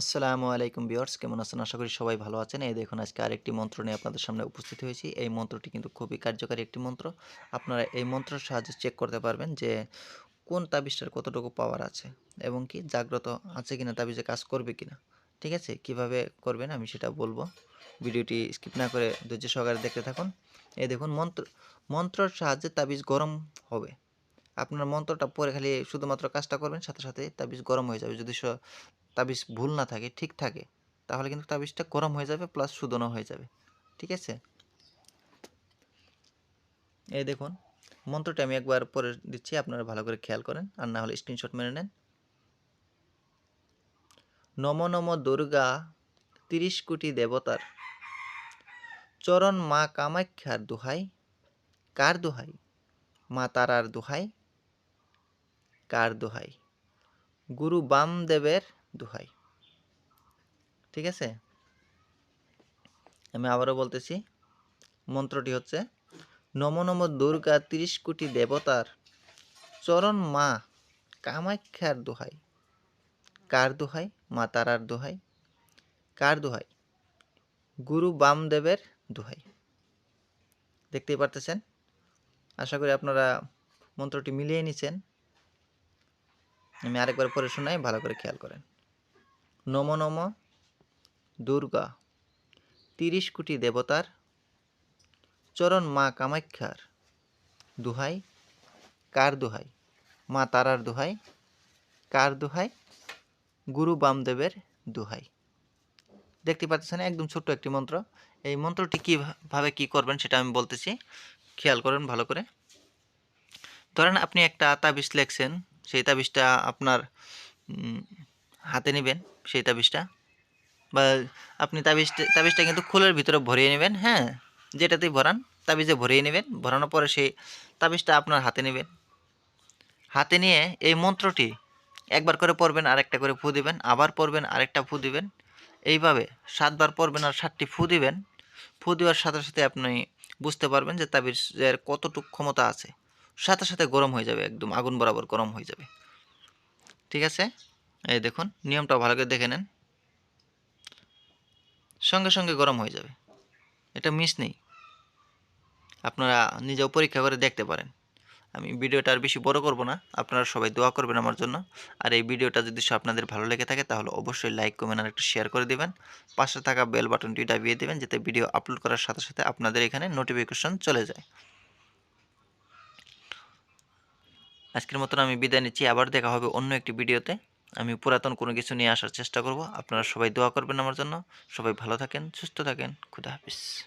আসসালামু আলাইকুম বিয়ার্স কেমন আছেন? আশা করি সবাই ভালো আছেন। এই দেখুন, আজকে আরেকটি মন্ত্র নিয়ে আপনাদের সামনে উপস্থিত হয়েছি। এই মন্ত্রটি কিন্তু খুবই কার্যকারী একটি মন্ত্র। আপনারা এই মন্ত্রের সাহায্যে চেক করতে পারবেন যে কোন তাবিজটার কতটুকু পাওয়ার আছে এবং কি জাগ্রত আছে কিনা, তাবিজে কাজ করবে কিনা। ঠিক আছে? কীভাবে করবেন আমি সেটা বলব। ভিডিওটি স্কিপ না করে ধৈর্য সহকারে দেখতে থাকুন। এই দেখুন, মন্ত্র, মন্ত্রর সাহায্যে তাবিজ গরম হবে। আপনার মন্ত্রটা পরে খালি শুধুমাত্র কাজটা করবেন, সাথে সাথে তাবিজ গরম হয়ে যাবে। যদি তাবিজ ভুল না থাকে, ঠিক থাকে, তাহলে কিন্তু তাবিজটা গরম হয়ে যাবে প্লাস শুধনও হয়ে যাবে, ঠিক আছে? এই দেখুন, মন্ত্রটা আমি একবার পরে দিচ্ছি, আপনারা ভালো করে খেয়াল করেন, আর না হলে স্ক্রিনশট মেনে নেন। নম নম দুর্গা, তিরিশ কোটি দেবতার, চরণ মা কামাখ্যার দোহাই, কার দোহাই? মা তারার দোহাই, কার দোহাই? গুরু বামদেবের দোহাই। ঠিক আছে? আমি আবারও বলতেছি, মন্ত্রটি হচ্ছে নম নম দুর্গা তিরিশ কোটি দেবতার চরণ মা কামাখ্যার দোহাই। কার দোহাই? মা তারার দোহাই। কার দোহাই? গুরু বামদেবের দোহাই। দেখতেই পারতেছেন? আশা করি আপনারা মন্ত্রটি মিলিয়ে নিছেন। আমি আরেকবার পরে শোনাই, ভালো করে খেয়াল করেন। নম নম, দুর্গা, তিরিশ কোটি দেবতার চরণ মা কামাখ্যার দুহাই, কার দুহাই? মা তারার দুহাই, কার দুহাই? গুরু বামদেবের দুহাই। দেখতে পাচ্ছেন, একদম ছোট্ট একটি মন্ত্র। এই মন্ত্রটি কীভাবে কি করবেন সেটা আমি বলতেছি। খেয়াল করেন ভালো করে। ধরেন আপনি একটা তাবিজ লেখছেন, সেই তাবিজটা আপনার হাতে নেবেন সেই তাবিজটা বা আপনি তাবিজটা তাবিজটা কিন্তু খোলের ভিতরে ভরিয়ে নেবেন হ্যাঁ? যেটাতেই ভরান, তাবিজে ভরিয়ে নেবেন, ভরানোর পরে সেই তাবিজটা আপনার হাতে নেবেন। হাতে নিয়ে এই মন্ত্রটি একবার করে পড়বেন, আরেকটা করে ফু দিবেন, আবার পড়বেন, আরেকটা ফু দিবেন। এইভাবে সাতবার পড়বেন আর সাতটি ফু দিবেন। ফু দেওয়ার সাথে সাথে আপনি বুঝতে পারবেন যে তাবিজের কতটুকু ক্ষমতা আছে। সাথে সাথে গরম হয়ে যাবে একদম, আগুন বরাবর গরম হয়ে যাবে। ঠিক আছে? এই দেখুন নিয়মটা ভালো করে দেখে নেন। সঙ্গে সঙ্গে গরম হয়ে যাবে। এটা মিস নেই। আপনারা নিজেও পরীক্ষা করে দেখতে পারেন। আমি ভিডিওটা আর বেশি বড় করব না। আপনারা সবাই দোয়া করবেন আমার জন্য। আর এই ভিডিওটা যদি আপনাদের ভালো লেগে থাকে, তাহলে অবশ্যই লাইক, কমেন্ট আর একটু শেয়ার করে দেবেন। পাশে থাকা বেল বাটনটি দাবিয়ে দেবেন, যাতে ভিডিও আপলোড করার সাথে সাথে আপনাদের এখানে নোটিফিকেশন চলে যায়। আজকের মতন আমি বিদায় নিচ্ছি। আবার দেখা হবে অন্য একটি ভিডিওতে। আমি পুরাতন কোনো কিছু নিয়ে আসার চেষ্টা করব। আপনারা সবাই দোয়া করবেন আমার জন্য। সবাই ভালো থাকেন, সুস্থ থাকেন। খুদা হাফিজ।